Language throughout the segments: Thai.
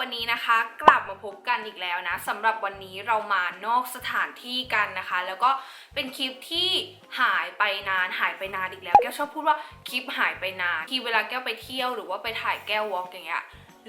วันนี้นะคะ กลับมาพบกันอีกแล้วนะสำหรับวันนี้เรามานอกสถานที่กันนะคะ แล้วก็เป็นคลิปที่หายไปนานหายไปนานอีกแล้ว แก้วชอบพูดว่าคลิปหายไปนาน ที่เวลาแก้วไปเที่ยวหรือว่าไปถ่ายแก้ววอล์กอย่างเงี้ย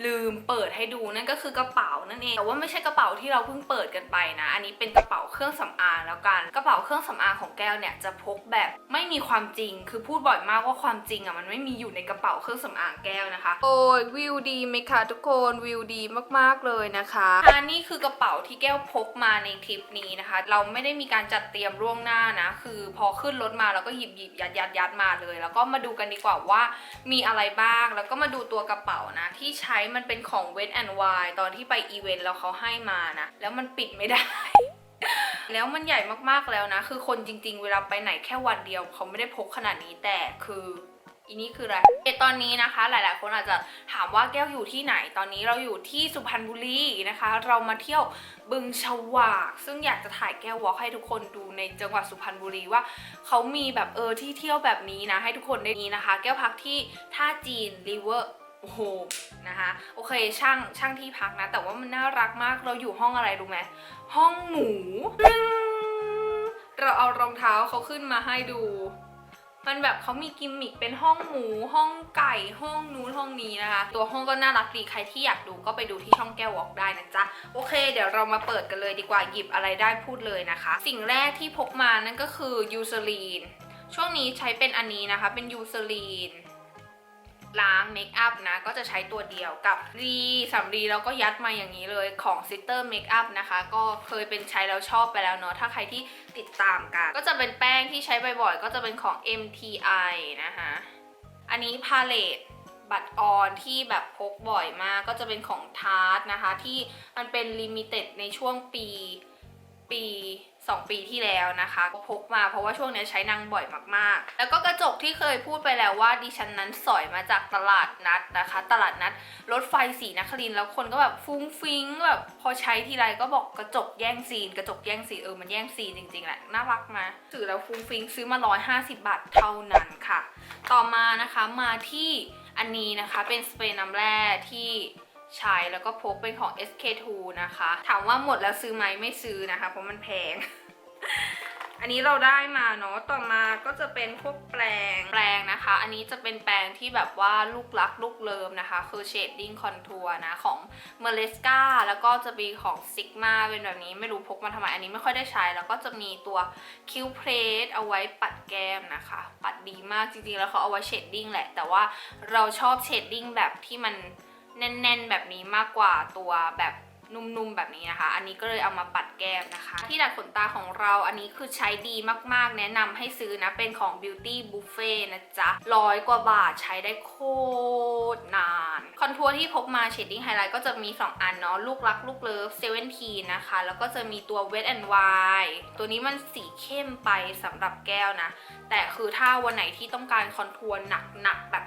ลืมเปิดให้ดูนั่นก็คือกระเป๋านั่นเองแต่ว่าไม่ใช่กระเป๋าที่เราเพิ่งเปิดกันไปนะ อันนี้เป็นกระเป๋าเครื่องสำอางแล้วกันกระเป๋าเครื่องสำอางของแก้วเนี่ยจะพกแบบไม่มีความจริง คือพูดบ่อยมากว่าความจริงอะมันไม่มีอยู่ในกระเป๋าเครื่องสำอางแก้วนะคะ โอ้ยวิวดีไหมคะทุกคนวิวดีมากๆเลยนะคะอันนี้คือกระเป๋าที่แก้วพกมาในทริปนี้นะคะ เราไม่ได้มีการจัดเตรียมล่วงหน้านะ คือพอขึ้นรถมาเราก็หยิบหยิบยัดยัดยัดมาเลย แล้วก็มาดูกันดีกว่าว่ามีอะไรบ้างแล้วก็มาดูตัวกระเป๋านะที่ใช้มันเป็นของ Wet and Wild ตอนที่ไปอีเวนต์แล้วเขาให้มานะ แล้วมันปิดไม่ได้ แล้วมันใหญ่มากๆแล้วนะ คือคนจริง ๆ เวลาไปไหนแค่วันเดียวเขาไม่ได้พกขนาดนี้แต่คืออีนี่คืออะไรเอตอนนี้นะคะ หลาย ๆ คนอาจจะถามว่าแก้วอยู่ที่ไหน ตอนนี้เราอยู่ที่สุพรรณบุรีนะคะ เรามาเที่ยวบึงฉวาก ซึ่งอยากจะถ่ายแก้ววอล์กให้ทุกคนดูในจังหวัดสุพรรณบุรีว่าเขามีแบบเออที่เที่ยวแบบนี้นะ ให้ทุกคนได้นี้นะคะ แก้วพักที่ท่าจีนริเวอร์ โฮมนะคะโอเคช่างช่างที่พักนะ แต่ว่ามันน่ารักมากเราอยู่ห้องอะไรรู้ไหมห้องหมูเราเอารองเท้าเขาขึ้นมาให้ดู มันแบบเขามีกิมมิคเป็นห้องหมู ห้องไก่ ห้องนู้นห้องนี้นะคะ ตัวห้องก็น่ารักดีใครที่อยากดูก็ไปดูที่ช่องแก้ววอล์กได้นะจ๊ะ โอเค เดี๋ยวเรามาเปิดกันเลยดีกว่าหยิบอะไรได้พูดเลยนะคะ สิ่งแรกที่พกมานั่นก็คือยูซลีนช่วงนี้ใช้เป็นอันนี้นะคะ เป็นยูซลีน ล้างเมคอัพนะก็จะใช้ตัวเดียวกับรีสำลีแล้วก็ยัดมาอย่างนี้เลยของซิสเตอร์เมคอัพนะคะก็เคยเป็นใช้แล้วชอบไปแล้วเนาะถ้าใครที่ติดตามกันก็จะเป็นแป้งที่ใช้บ่อยๆก็จะเป็นของ MTI นะคะอันนี้พาเลตบัตรออนที่แบบพกบ่อยมากก็จะเป็นของทาร์ตนะคะ ที่มันเป็นลิมิเต็ดในช่วงปี ปี 2 ปีที่แล้วนะคะก็พกมาเพราะว่าช่วงนี้ใช้นางบ่อยมากๆ แล้วก็กระจกที่เคยพูดไปแล้วว่าดิฉันนั้นสอยมาจากตลาดนัดนะคะ ตลาดนัดรถไฟสีนครินแล้วคนก็แบบฟุ้งฟิ้งแบบพอใช้ทีไรก็บอกกระจกแย่งซีน กระจกแย่งซีนเออมันแย่งซีนจริงๆแหละน่ารักมาถือแล้วฟุ้งฟิ้งซื้อมา 150 บาทเท่านั้นค่ะ ต่อมานะคะมาที่อันนี้นะคะเป็นสเปรย์น้ำแร่ที่ ใช้แล้วก็พกเป็นของ SK2 นะคะ ถามว่าหมดแล้วซื้อไหมไม่ซื้อนะคะ เพราะมันแพง อันนี้เราได้มาเนาะ ต่อมาก็จะเป็นพวกแปรงแปรงนะคะ อันนี้จะเป็นแปรงที่แบบว่าลูกรักลูกเลิมนะคะ คือ shading contour นะของ m e r l e s c a แล้วก็จะมีของ Sigma เป็นแบบนี้ ไม่รู้พกมาทำไม อันนี้ไม่ค่อยได้ใช้ แล้วก็จะมีตัว Q Plate เอาไว้ปัดแก้มนะคะ ปัดดีมากจริงๆ แล้วเขาเอาไว้ shading แหละ แต่ว่าเราชอบ shading แบบที่มัน แน่นๆ แบบนี้มากกว่าตัวแบบนุ่มๆ แบบนี้นะคะ อันนี้ก็เลยเอามาปัดแก้มนะคะ ที่ดัดขนตาของเราอันนี้คือใช้ดีมากๆ แนะนำให้ซื้อนะ เป็นของ Beauty Buffet นะจ๊ะร้อยกว่าบาทใช้ได้โคตรนาน คอนทัวร์ที่พกมา Shading Highlight ก็จะมี 2 อันเนาะ ลูกรักลูกเลิฟ17นะคะ แล้วก็จะมีตัว Wet and Wild ตัวนี้มันสีเข้มไปสำหรับแก้วนะ แต่คือถ้าวันไหนที่ต้องการคอนทัวร์หนักๆ แบบ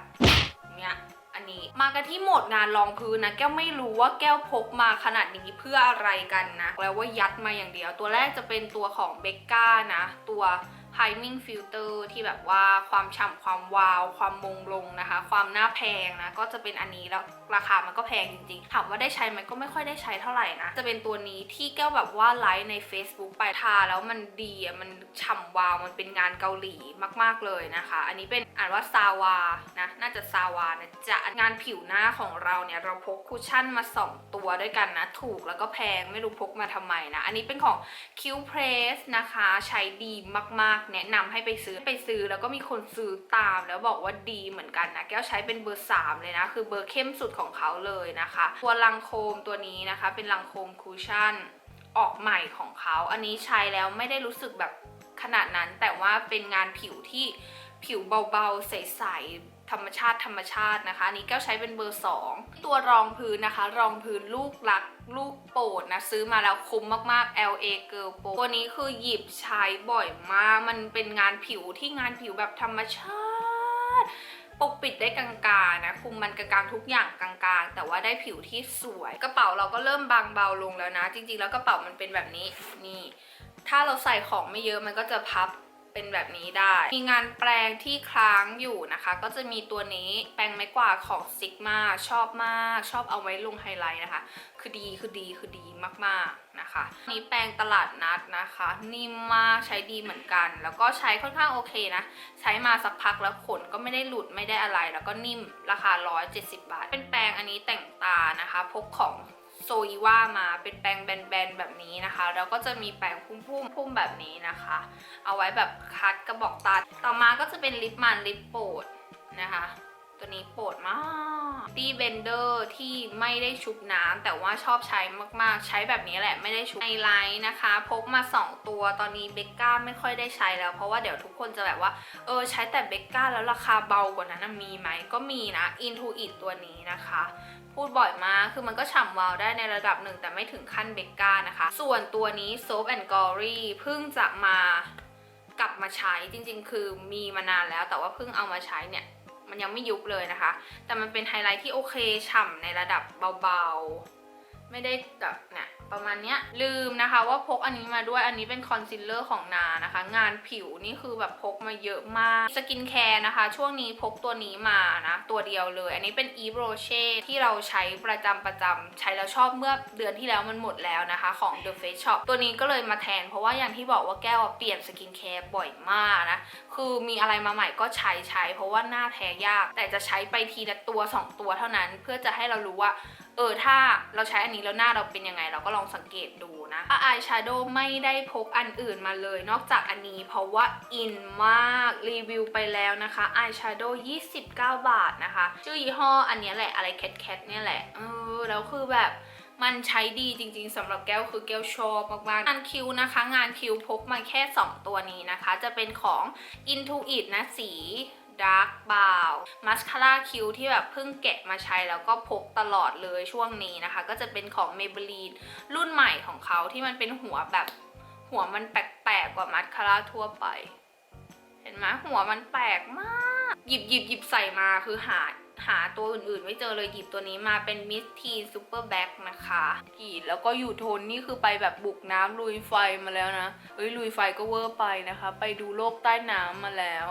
เนี้ย นนี้ มากันที่โหมดงานรองพื้นนะ แก้วไม่รู้ว่าแก้วพกมาขนาดนี้เพื่ออะไรกันนะ แล้วว่ายัดมาอย่างเดียว ตัวแรกจะเป็นตัวของเบกก้านะ ตัว Priming Filter ที่แบบว่าความฉ่ำความวาว ความมงลงนะคะ ความหน้าแพงนะ ก็จะเป็นอันนี้แล้วราคามันก็แพงจริงๆ ถามว่าได้ใช้ไหมก็ไม่ค่อยได้ใช้เท่าไหร่นะ จะเป็นตัวนี้ที่แก้วแบบว่าไลฟ์ใน Facebook ไปทาแล้วมันดีอะ มันฉ่ำวาว มันเป็นงานเกาหลีมากๆเลยนะคะ อันนี้เป็นอ่านว่าซาวานะ น่าจะซาวานะจะงานผิวหน้าของเราเนี่ยเราพกคุชชั่นมา 2 ตัวด้วยกันนะ ถูกแล้วก็แพงไม่รู้พกมาทำไมนะ อันนี้เป็นของ Q Press นะคะ ใช้ดีมากๆแนะนำให้ไปซื้อไปซื้อ แล้วก็มีคนซื้อตามแล้วบอกว่าดีเหมือนกันนะ แก้วใช้เป็นเบอร์ 3 เลยนะ คือเบอร์เข้มสุดของเขาเลยนะคะ ตัวลังโคมตัวนี้นะคะ เป็นลังโคมคูชั่นออกใหม่ของเขา อันนี้ใช้แล้วไม่ได้รู้สึกแบบขนาดนั้น แต่ว่าเป็นงานผิวที่ผิวเบาๆ ใสๆ ธรรมชาติธรรมชาตินะคะนนี้แก้วใช้เป็นเบอร์ 2 ตัวรองพื้นนะคะ รองพื้นลูกรักลูกโปรดนะซื้อมาแล้วคุ้มมากๆ LA Girl Pro ตัวนี้คือหยิบใช้บ่อยมาก มันเป็นงานผิวที่งานผิวแบบธรรมชาติปกปิดได้กลางๆนะคุมมันกลางๆทุกอย่างกลางๆ แต่ว่าได้ผิวที่สวย กระเป๋าเราก็เริ่มบางเบาลงแล้วนะ จริงๆ แล้วกระเป๋ามันเป็นแบบนี้นี่ ถ้าเราใส่ของไม่เยอะมันก็จะพับ เป็นแบบนี้ได้ มีงานแปลงที่ค้างอยู่นะคะ ก็จะมีตัวนี้แปรงไม้กวาดของซิกมาชอบมาก ชอบเอาไว้ลงไฮไลท์นะคะ คือดีคือดีคือดีมากๆนะคะนี้แปรงตลาดนัดนะคะ นิ่มมากใช้ดีเหมือนกัน แล้วก็ใช้ค่อนข้างโอเคนะ ใช้มาสักพักแล้วขนก็ไม่ได้หลุดไม่ได้อะไร แล้วก็นิ่มราคา 170 บาท เป็นแปรงอันนี้แต่งตานะคะ พกของ โซอีว่ามาเป็นแปรงแบนๆแบบนี้นะคะ แล้วก็จะมีแปรงพุ่มๆพุ่มแบบนี้นะคะ เอาไว้แบบคัดกระบอกตา ต่อมาก็จะเป็นลิปมันลิปโปดนะคะ ตัวนี้โปรดมากตีเบนเดอร์ที่ไม่ได้ชุบน้ำแต่ว่าชอบใช้มากๆ ใช้แบบนี้แหละไม่ได้ชุบไฮไลท์นะคะพกมา 2 ตัวตอนนี้เบกก้าไม่ค่อยได้ใช้แล้วเพราะว่าเดี๋ยวทุกคนจะแบบว่า เออใช้แต่เบกก้าแล้วราคาเบากว่านั้นมีไหมก็มีนะ Into It ตัวนี้นะคะพูดบ่อยมาก คือมันก็ฉ่ำวาวได้ในระดับหนึ่งแต่ไม่ถึงขั้นเบกก้านะคะ ส่วนตัวนี้ Soap and Glory เพิ่งจะมากลับมาใช้จริงๆ คือมีมานานแล้วแต่ว่าเพิ่งเอามาใช้เนี่ย มันยังไม่ยุบเลยนะคะ แต่มันเป็นไฮไลท์ที่โอเคฉ่ำในระดับเบาๆ ไม่ได้แบบเนี่ยประมาณเนี้ยลืมนะคะว่าพกอันนี้มาด้วยอันนี้เป็นคอนซีลเลอร์ของนานะคะ งานผิวนี่คือแบบพกมาเยอะมากสกินแคร์นะคะ ช่วงนี้พกตัวนี้มานะ ตัวเดียวเลย อันนี้เป็น Eve Rocher ที่เราใช้ประจำประจำใช้แล้วชอบเมื่อเดือนที่แล้วมันหมดแล้วนะคะ ของ The Face Shop ตัวนี้ก็เลยมาแทน เพราะว่าอย่างที่บอกว่าแก้วเปลี่ยนสกินแคร์บ่อยมากนะคือมีอะไรมาใหม่ก็ใช้ใช้ เพราะว่าหน้าแท้ยาก แต่จะใช้ไปทีละตัว 2 ตัวเท่านั้น เพื่อจะให้เรารู้ว่า เออถ้าเราใช้อันนี้แล้วหน้าเราเป็นยังไง เราก็ลองสังเกตดูนะอายแชโดว์ไม่ได้พกอันอื่นมาเลย นอกจากอันนี้เพราะว่าอินมากรีวิวไปแล้วนะคะอายแชโดว์29 บาทนะคะ ชื่อยี่ห้ออันนี้แหละอะไรแคทแคทเนี่ยแหละเออแล้วคือแบบมันใช้ดีจริงๆสำหรับแก้วคือแก้วชอบมากๆงานคิวนะคะ งานคิวพกมาแค่ 2 ตัวนี้นะคะ จะเป็นของ Intuit นะสี Dark b o w มัสคาร่าคิ้วที่แบบเพิ่งแกะมาใช้แล้วก็พกตลอดเลยช่วงนี้นะคะ ก็จะเป็นของ Maybelline รุ่นใหม่ของเขาที่มันเป็นหัวแบบหัวมันแปลกๆกว่ามัสคาร่าทั่วไป เห็นไหมหัวมันแปลกมาก หยิบหยิบหยิบใส่มาคือหาหาตัวอื่นๆ ไม่เจอเลยหยิบตัวนี้มาเป็นมิสทีซูเปอร์แบ็กนะคะกรีดแล้วก็อยู่โทนนี่คือไปแบบบุกน้ำลุยไฟมาแล้วนะ เอ้ยลุยไฟก็เวอร์ไปนะคะ ไปดูโลกใต้น้ำมาแล้ว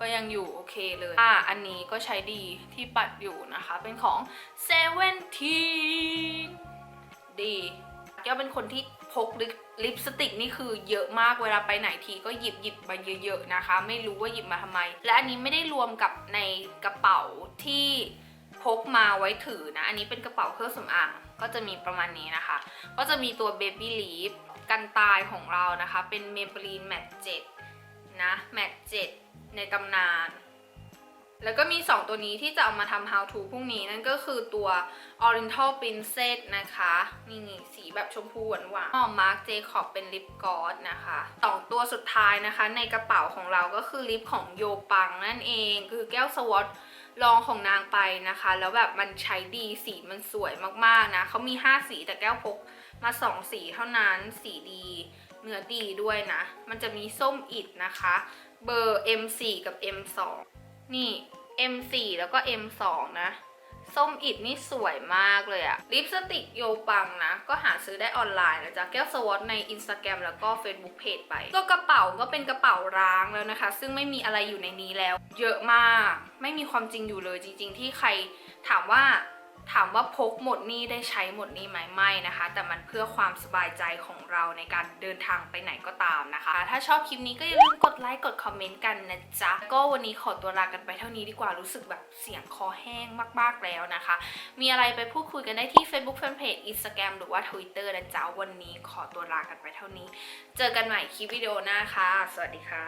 ก็ยังอยู่โอเคเลยอะอันนี้ก็ใช้ดีที่ปัดอยู่นะคะ เป็นของ Seventeen ดีแก้วเป็นคนที่พกลิปลิปสติกนี่คือเยอะมากเวลาไปไหนทีก็หยิบหยิบมาเยอะๆนะคะ ไม่รู้ว่าหยิบมาทำไม และอันนี้ไม่ได้รวมกับในกระเป๋าที่พกมาไว้ถือนะ อันนี้เป็นกระเป๋าเครื่องสำอางก็จะมีประมาณนี้นะคะ ก็จะมีตัว Baby Leaf กันตายของเรานะคะ เป็น Maybelline Matte 7 นะ Matte 7ในตำนาน แล้วก็มี 2 ตัวนี้ที่จะเอามาทำ how to พรุ่งนี้นั่นก็คือตัว Oriental Princess นะคะ นี่สีแบบชมพูหวานหวานอ๋อ Marc Jacob เป็นลิปกอสนะคะสองตัวสุดท้ายนะคะ ในกระเป๋าของเราก็คือลิปของโยปังนั่นเอง คือแก้วสวอตลองของนางไปนะคะ แล้วแบบมันใช้ดีสีมันสวยมากๆนะเขามี 5 สีแต่แก้วพกมา 2 สีเท่านั้นสีดี เนื้อดีด้วยนะ มันจะมีส้มอิดนะคะ เบอร์ M4 กับ M2 นี่ M4 แล้วก็ M2 นะ ส้มอิดนี่สวยมากเลยอะลิปสติกโยปังนะ ก็หาซื้อได้ออนไลน์นะจ๊ะ แก้วสวอตใน Instagram แล้วก็ Facebook Page ไป ตัวกระเป๋าก็เป็นกระเป๋าร้างแล้วนะคะ ซึ่งไม่มีอะไรอยู่ในนี้แล้ว เยอะมาก ไม่มีความจริงอยู่เลยจริง ๆ ที่ใครถามว่า ถามว่าพกหมดนี่ได้ใช้หมดนี่ไหมไม่นะคะ แต่มันเพื่อความสบายใจของเราในการเดินทางไปไหนก็ตามนะคะ ถ้าชอบคลิปนี้ก็อย่าลืมกดไลค์กดคอมเมนต์กันนะจ๊ะ ก็วันนี้ขอตัวลากันไปเท่านี้ดีกว่ารู้สึกแบบเสียงคอแห้งมากๆแล้วนะคะ มีอะไรไปพูดคุยกันได้ที่ Facebook Fanpage Instagram หรือว่า Twitter นะจ๊ะวันนี้ขอตัวลากันไปเท่านี้ เจอกันใหม่คลิปวิดีโอหน้าค่ะ สวัสดีค่ะ